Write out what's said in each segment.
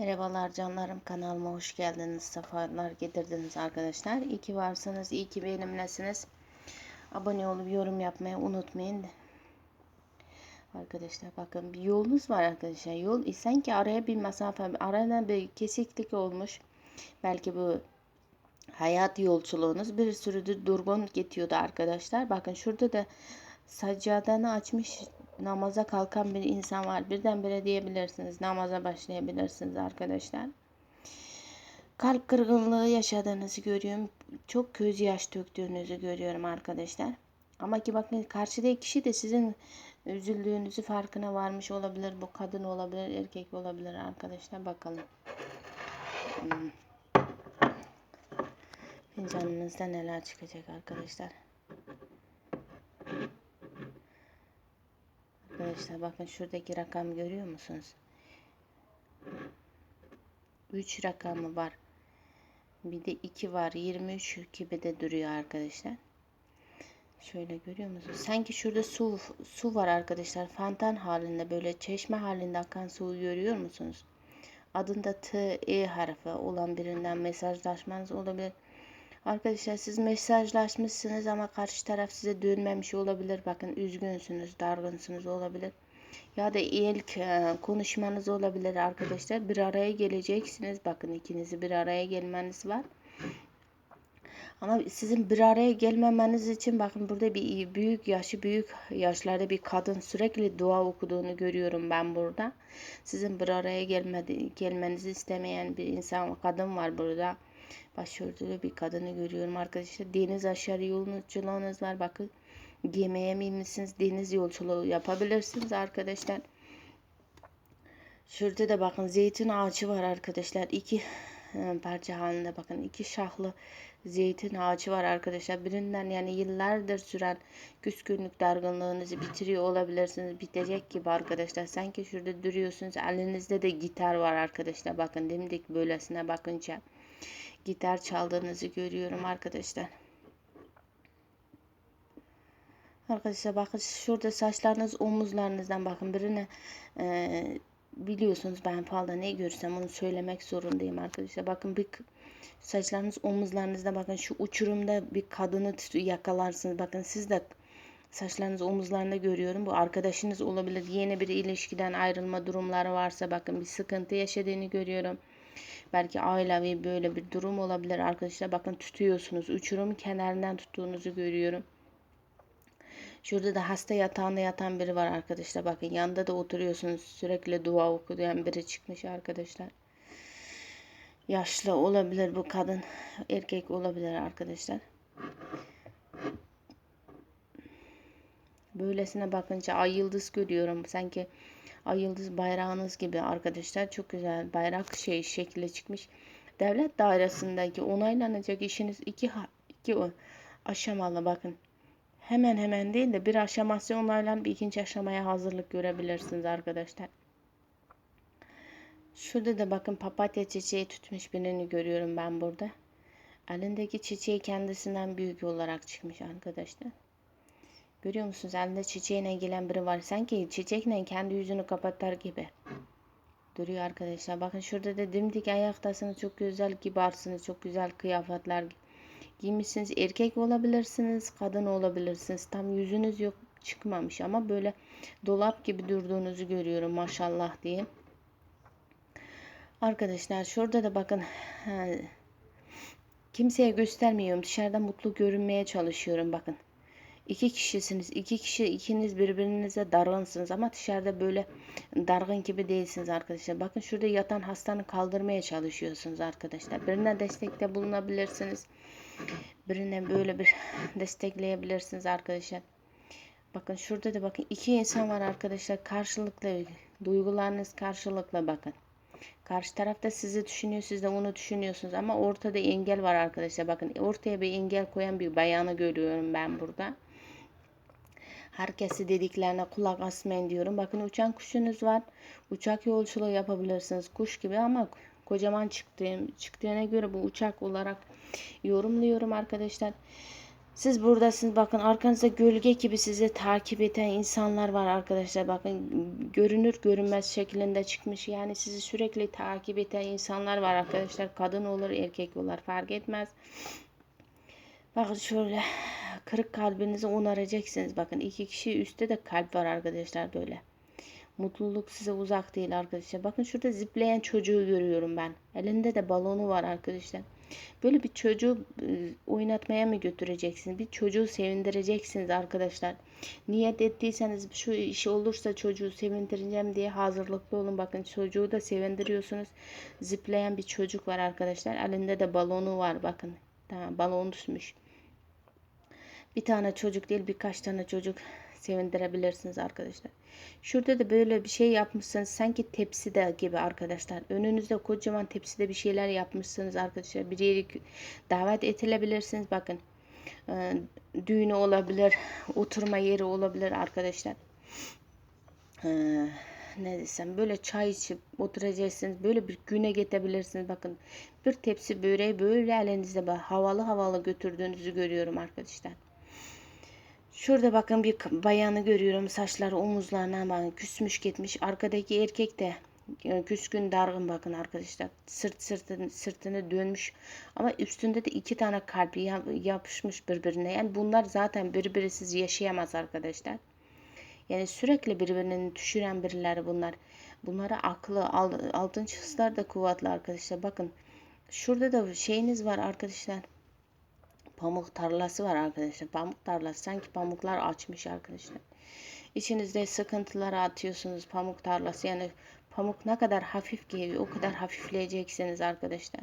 Merhabalar canlarım kanalıma hoş geldiniz. Sefalar getirdiniz arkadaşlar. İyi ki varsınız. iyi ki benimlesiniz. Abone olup yorum yapmayı unutmayın. Arkadaşlar bakın bir yolunuz var arkadaşlar. Yol isen ki araya bir mesafe, arada bir kesiklik olmuş. Belki bu hayat yolculuğunuz bir sürüdür durgun gidiyordu arkadaşlar. Bakın şurada da saccadını açmış namaza kalkan bir insan var. Birdenbire diyebilirsiniz. Namaza başlayabilirsiniz arkadaşlar. Kalp kırgınlığı yaşadığınızı görüyorum. Çok göz yaş döktüğünüzü görüyorum arkadaşlar. Ama ki bakın karşıdaki kişi de sizin üzüldüğünüzü farkına varmış olabilir. Bu kadın olabilir, erkek olabilir arkadaşlar. Bakalım. Hmm. Fincanınızda neler çıkacak arkadaşlar. Arkadaşlar bakın şuradaki rakam görüyor musunuz? 3 rakamı var. Bir de 2 var. 23 gibi de duruyor arkadaşlar. Şöyle görüyor musunuz? Sanki şurada su su var arkadaşlar. Fantan halinde böyle çeşme halinde akan suyu görüyor musunuz? Adında T, E harfi olan birinden mesajlaşmanız olabilir. Arkadaşlar siz mesajlaşmışsınız ama karşı taraf size dönmemiş olabilir. Bakın üzgünsünüz, dargınsınız olabilir. Ya da ilk e, konuşmanız olabilir arkadaşlar. Bir araya geleceksiniz. Bakın ikinizi bir araya gelmeniz var. Ama sizin bir araya gelmemeniz için bakın burada bir büyük yaşı büyük yaşlarda bir kadın sürekli dua okuduğunu görüyorum ben burada. Sizin bir araya gelmedi, gelmenizi istemeyen bir insan kadın var burada başörtülü bir kadını görüyorum arkadaşlar. Deniz aşarı yolculuk var. Bakın gemiye mi misiniz? Deniz yolculuğu yapabilirsiniz arkadaşlar. Şurada da bakın zeytin ağacı var arkadaşlar. İki e, parça halinde bakın iki şahlı zeytin ağacı var arkadaşlar. Birinden yani yıllardır süren küskünlük dargınlığınızı bitiriyor olabilirsiniz. Bitecek gibi arkadaşlar. Sanki şurada duruyorsunuz. Elinizde de gitar var arkadaşlar. Bakın dimdik böylesine bakınca gitar çaldığınızı görüyorum arkadaşlar. Arkadaşlar bakın şurada saçlarınız omuzlarınızdan bakın birine e, biliyorsunuz ben falda ne görsem onu söylemek zorundayım arkadaşlar. Bakın bir saçlarınız omuzlarınızda bakın şu uçurumda bir kadını yakalarsınız. Bakın siz de saçlarınız omuzlarında görüyorum. Bu arkadaşınız olabilir. Yeni bir ilişkiden ayrılma durumları varsa bakın bir sıkıntı yaşadığını görüyorum. Belki ailevi böyle bir durum olabilir arkadaşlar. Bakın tutuyorsunuz. Uçurum kenarından tuttuğunuzu görüyorum. Şurada da hasta yatağında yatan biri var arkadaşlar. Bakın yanında da oturuyorsunuz. Sürekli dua okuyan biri çıkmış arkadaşlar. Yaşlı olabilir bu kadın. Erkek olabilir arkadaşlar. Böylesine bakınca ay yıldız görüyorum. Sanki ay yıldız bayrağınız gibi arkadaşlar. Çok güzel bayrak şey şekli çıkmış. Devlet dairesindeki onaylanacak işiniz iki, iki aşamalı bakın. Hemen hemen değil de bir aşaması onaylanıp ikinci aşamaya hazırlık görebilirsiniz arkadaşlar. Şurada da bakın papatya çiçeği tutmuş birini görüyorum ben burada. Elindeki çiçeği kendisinden büyük olarak çıkmış arkadaşlar. Görüyor musunuz? Elinde çiçeğine gelen biri var. Sanki çiçekle kendi yüzünü kapatır gibi. Duruyor arkadaşlar. Bakın şurada da dimdik ayaktasınız. Çok güzel kibarsınız. Çok güzel kıyafetler giymişsiniz. Erkek olabilirsiniz. Kadın olabilirsiniz. Tam yüzünüz yok çıkmamış ama böyle dolap gibi durduğunuzu görüyorum maşallah diyeyim. Arkadaşlar şurada da bakın kimseye göstermiyorum. Dışarıda mutlu görünmeye çalışıyorum bakın. İki kişisiniz. iki kişi ikiniz birbirinize dargınsınız ama dışarıda böyle dargın gibi değilsiniz arkadaşlar. Bakın şurada yatan hastanı kaldırmaya çalışıyorsunuz arkadaşlar. Birine destekte bulunabilirsiniz. Birine böyle bir destekleyebilirsiniz arkadaşlar. Bakın şurada da bakın iki insan var arkadaşlar. Karşılıklı duygularınız karşılıklı bakın. Karşı tarafta sizi düşünüyor, siz de onu düşünüyorsunuz ama ortada engel var arkadaşlar. Bakın ortaya bir engel koyan bir bayanı görüyorum ben burada. Herkesi dediklerine kulak asmayın diyorum. Bakın uçan kuşunuz var. Uçak yolculuğu yapabilirsiniz kuş gibi ama kocaman çıktığım, çıktığına göre bu uçak olarak yorumluyorum arkadaşlar. Siz buradasınız bakın arkanızda gölge gibi sizi takip eden insanlar var arkadaşlar. Bakın görünür görünmez şeklinde çıkmış. Yani sizi sürekli takip eden insanlar var arkadaşlar. Kadın olur erkek olur fark etmez. Bakın şöyle kırık kalbinizi onaracaksınız. Bakın iki kişi üstte de kalp var arkadaşlar böyle. Mutluluk size uzak değil arkadaşlar. Bakın şurada zipleyen çocuğu görüyorum ben. Elinde de balonu var arkadaşlar. Böyle bir çocuğu e, oynatmaya mı götüreceksiniz? Bir çocuğu sevindireceksiniz arkadaşlar. Niyet ettiyseniz şu işi olursa çocuğu sevindireceğim diye hazırlıklı olun. Bakın çocuğu da sevindiriyorsunuz. Zipleyen bir çocuk var arkadaşlar. Elinde de balonu var bakın. Tamam balon düşmüş. Bir tane çocuk değil birkaç tane çocuk sevindirebilirsiniz arkadaşlar. Şurada da böyle bir şey yapmışsınız. Sanki tepside gibi arkadaşlar. Önünüzde kocaman tepside bir şeyler yapmışsınız arkadaşlar. Bir yere davet edilebilirsiniz. Bakın e, düğünü olabilir. Oturma yeri olabilir arkadaşlar. E, ne desem böyle çay içip oturacaksınız. Böyle bir güne getebilirsiniz. Bakın bir tepsi böreği böyle elinizde havalı havalı götürdüğünüzü görüyorum arkadaşlar. Şurada bakın bir bayanı görüyorum. Saçları omuzlarına bakın küsmüş gitmiş. Arkadaki erkek de e, küskün dargın bakın arkadaşlar. Sırt sırtını, sırtını dönmüş. Ama üstünde de iki tane kalbi yapışmış birbirine. Yani bunlar zaten birbirisiz yaşayamaz arkadaşlar. Yani sürekli birbirini düşüren birileri bunlar. Bunlara aklı, altın hisler da kuvvetli arkadaşlar. Bakın şurada da şeyiniz var arkadaşlar pamuk tarlası var arkadaşlar. Pamuk tarlası sanki pamuklar açmış arkadaşlar. İçinizde sıkıntıları atıyorsunuz pamuk tarlası. Yani pamuk ne kadar hafif geliyor o kadar hafifleyeceksiniz arkadaşlar.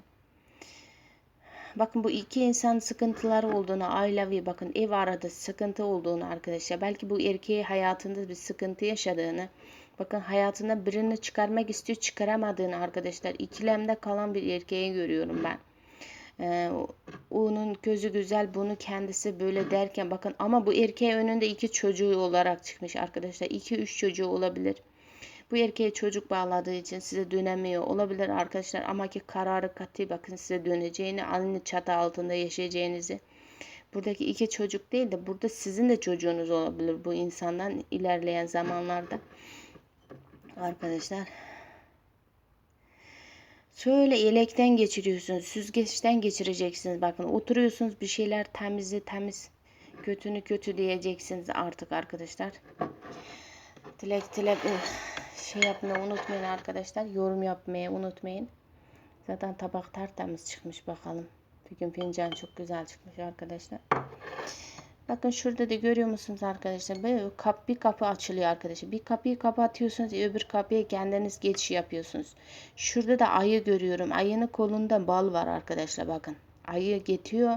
Bakın bu iki insan sıkıntıları olduğunu ailevi bakın ev arada sıkıntı olduğunu arkadaşlar. Belki bu erkeği hayatında bir sıkıntı yaşadığını bakın hayatında birini çıkarmak istiyor çıkaramadığını arkadaşlar. İkilemde kalan bir erkeği görüyorum ben. Ee, onun gözü güzel bunu kendisi böyle derken bakın ama bu erkeğe önünde iki çocuğu olarak çıkmış arkadaşlar. iki üç çocuğu olabilir. Bu erkeğe çocuk bağladığı için size dönemiyor olabilir arkadaşlar ama ki kararı katı bakın size döneceğini aynı çatı altında yaşayacağınızı. Buradaki iki çocuk değil de burada sizin de çocuğunuz olabilir bu insandan ilerleyen zamanlarda. Arkadaşlar Şöyle yelekten geçiriyorsunuz. Süzgeçten geçireceksiniz. Bakın oturuyorsunuz bir şeyler temizi temiz. Kötünü kötü diyeceksiniz artık arkadaşlar. Dilek dilek şey yapmayı unutmayın arkadaşlar. Yorum yapmayı unutmayın. Zaten tabak tertemiz çıkmış bakalım. Bugün fincan çok güzel çıkmış arkadaşlar. Bakın şurada da görüyor musunuz arkadaşlar? Böyle kap, bir kapı açılıyor arkadaşlar. Bir kapıyı kapatıyorsunuz. Öbür kapıya kendiniz geçiş yapıyorsunuz. Şurada da ayı görüyorum. Ayının kolunda bal var arkadaşlar bakın. Ayı getiriyor.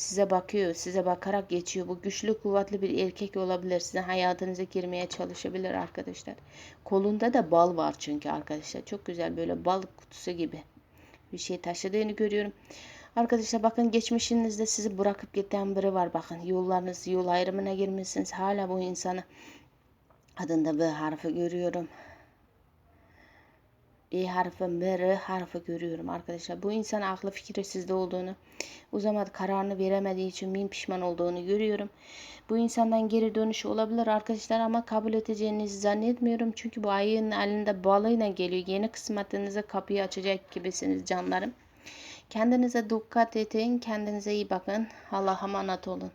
Size bakıyor. Size bakarak geçiyor. Bu güçlü kuvvetli bir erkek olabilir. Sizin hayatınıza girmeye çalışabilir arkadaşlar. Kolunda da bal var çünkü arkadaşlar. Çok güzel böyle bal kutusu gibi bir şey taşıdığını görüyorum. Arkadaşlar bakın geçmişinizde sizi bırakıp giden biri var. Bakın yollarınız yol ayrımına girmişsiniz. Hala bu insanı adında B harfi görüyorum. E harfi, M, R harfi görüyorum arkadaşlar. Bu insan aklı fikri sizde olduğunu, uzamadı kararını veremediği için min pişman olduğunu görüyorum. Bu insandan geri dönüş olabilir arkadaşlar ama kabul edeceğinizi zannetmiyorum. Çünkü bu ayın elinde balıyla geliyor. Yeni kısmetinize kapıyı açacak gibisiniz canlarım. Kendinize dikkat edin. Kendinize iyi bakın. Allah'a emanet olun.